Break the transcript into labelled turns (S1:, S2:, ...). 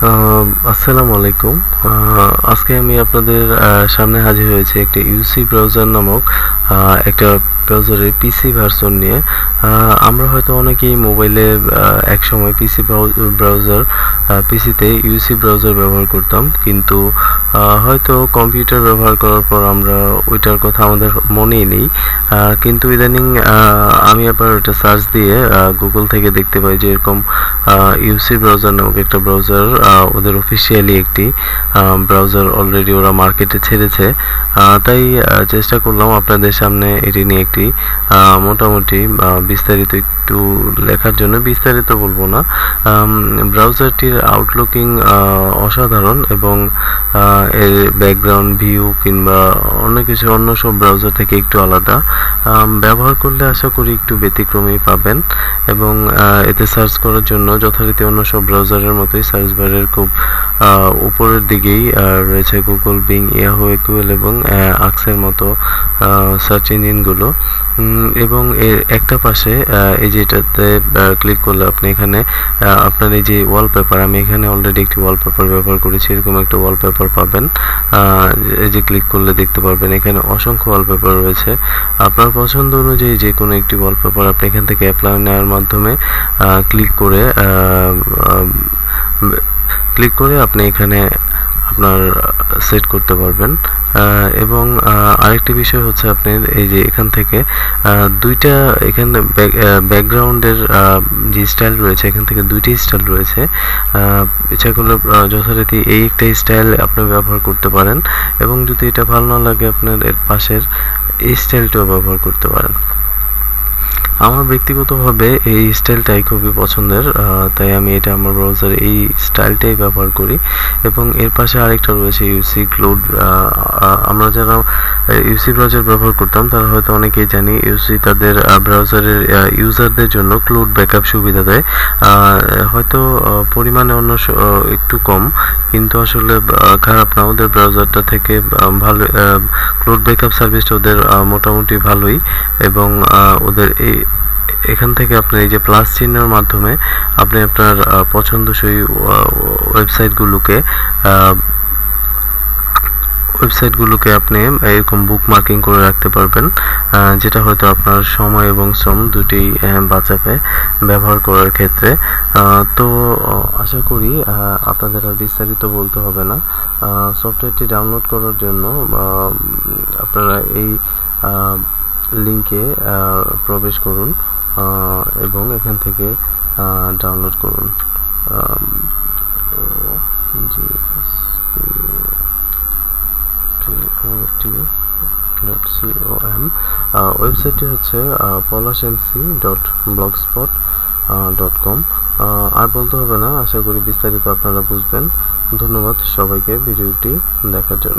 S1: আসসালামু আলাইকুম। আজকে আমি আপনাদের সামনে হাজির হয়েছি একটা ইউসি ব্রাউজার নামক একটা ব্রাউজারের পিসি ভার্সন নিয়ে। আমরা হয়তো অনেকেই মোবাইলে এক একসময় পিসি ব্রাউজার পিসিতে ইউসি ব্রাউজার ব্যবহার করতাম, কিন্তু হয়তো কম্পিউটার ব্যবহার করার পর আমরা ওইটার কথা আমাদের মনেই নেই। কিন্তু ইদানিং আমি আবার ওটা সার্চ দিয়ে গুগল থেকে দেখতে পাই যে এরকম ইউসি ব্রাউজার নামক একটা ব্রাউজার ওদের অফিসিয়ালি একটি ব্রাউজার অলরেডি ওরা মার্কেটে ছেড়েছে। তাই চেষ্টা করলাম আপনাদের সামনে এটি নিয়ে একটি মোটামুটি বিস্তারিত একটু লেখার জন্য। বিস্তারিত বলব না। ব্রাউজারটির আউটলুকিং অসাধারণ এবং এর ব্যাকগ্রাউন্ড ভিউ কিংবা অন্য কিছু, অন্য সব ব্রাউজার থেকে একটু আলাদা। ব্যবহার করলে আশা করি একটু ব্যতিক্রমী পাবেন এবং এতে সার্চ করার জন্য যথারীতি অন্য সব ব্রাউজারের মতোই সার্চ বারের খুব উপরের দিকেই রয়েছে গুগল বিং ইয়াহু একুয়েল এবং আকসের মতো সার্চ ইঞ্জিনগুলো এবং এর একটা পাশে এই যেটাতে ক্লিক করলে আপনি এখানে আপনার এই যে ওয়ালপেপার আমি এখানে অলরেডি একটি ওয়ালপেপার ব্যবহার করেছি, এরকম একটা ওয়ালপেপার পাবেন। এই যে ক্লিক করলে দেখতে পারবেন, এখানে অসংখ্য ওয়ালপেপার রয়েছে। আপনার পছন্দ অনুযায়ী যে কোনো একটি ওয়ালপেপার আপনি এখান থেকে অ্যাপ্লাই নেওয়ার মাধ্যমে ক্লিক করে ক্লিক করে আপনি এখানে আপনার সেট করতে পারবেন। এবং আরেকটি বিষয় হচ্ছে আপনি এই যে এখান থেকে দুইটা এখানে ব্যাকগ্রাউন্ডের যে স্টাইল রয়েছে, এখান থেকে দুইটি স্টাইল রয়েছে। ইচ্ছা করলে যথারীতি এই একটা স্টাইল আপনি ব্যবহার করতে পারেন। এবং যদি এটা ভালো না লাগে আপনার এর পাশের এই স্টাইলটাও ব্যবহার করতে পারেন। আমার ব্যক্তিগতভাবে এই স্টাইলটাই খুবই পছন্দের তাই আমি এটা আমার ব্রাউজারে এই স্টাইলটাই ব্যবহার করি। এবং এর পাশে আরেকটা রয়েছে ইউসি ক্লোড আমরা যারা ইউসি ব্রাউজার ব্যবহার করতাম, তারা হয়তো অনেকেই জানি ইউসি তাদের ব্রাউজারের ইউজারদের জন্য ক্লোড ব্যাকআপ সুবিধা দেয়। হয়তো পরিমাণে অন্য একটু কম, কিন্তু আসলে খারাপ না, ওদের ব্রাউজারটা থেকে ভালো ক্লোড ব্যাকআপ সার্ভিসটা ওদের মোটামুটি ভালোই। এবং ওদের এই এখান থেকে আপনি এই যে প্লাস চিহ্নের মাধ্যমে আপনি আপনার পছন্দসই ওয়েবসাইটগুলোকে ওয়েবসাইটগুলোকে আপনি এরকম বুক মার্কিং করে রাখতে পারবেন যেটা হয়তো আপনার সময় এবং শ্রম দুটি বাঁচাবে ব্যবহার করার ক্ষেত্রে। তো আশা করি আপনাদের আর বিস্তারিত বলতে হবে না। সফটওয়্যারটি ডাউনলোড করার জন্য আপনারা এই লিঙ্কে প্রবেশ করুন এবং এখান থেকে ডাউনলোড করুন। ওয়েবসাইটটি হচ্ছে Palash MC dot blogspot dot com আর বলতে হবে না, আশা করি বিস্তারিত আপনারা বুঝবেন। ধন্যবাদ সবাইকে ভিডিওটি দেখার জন্য।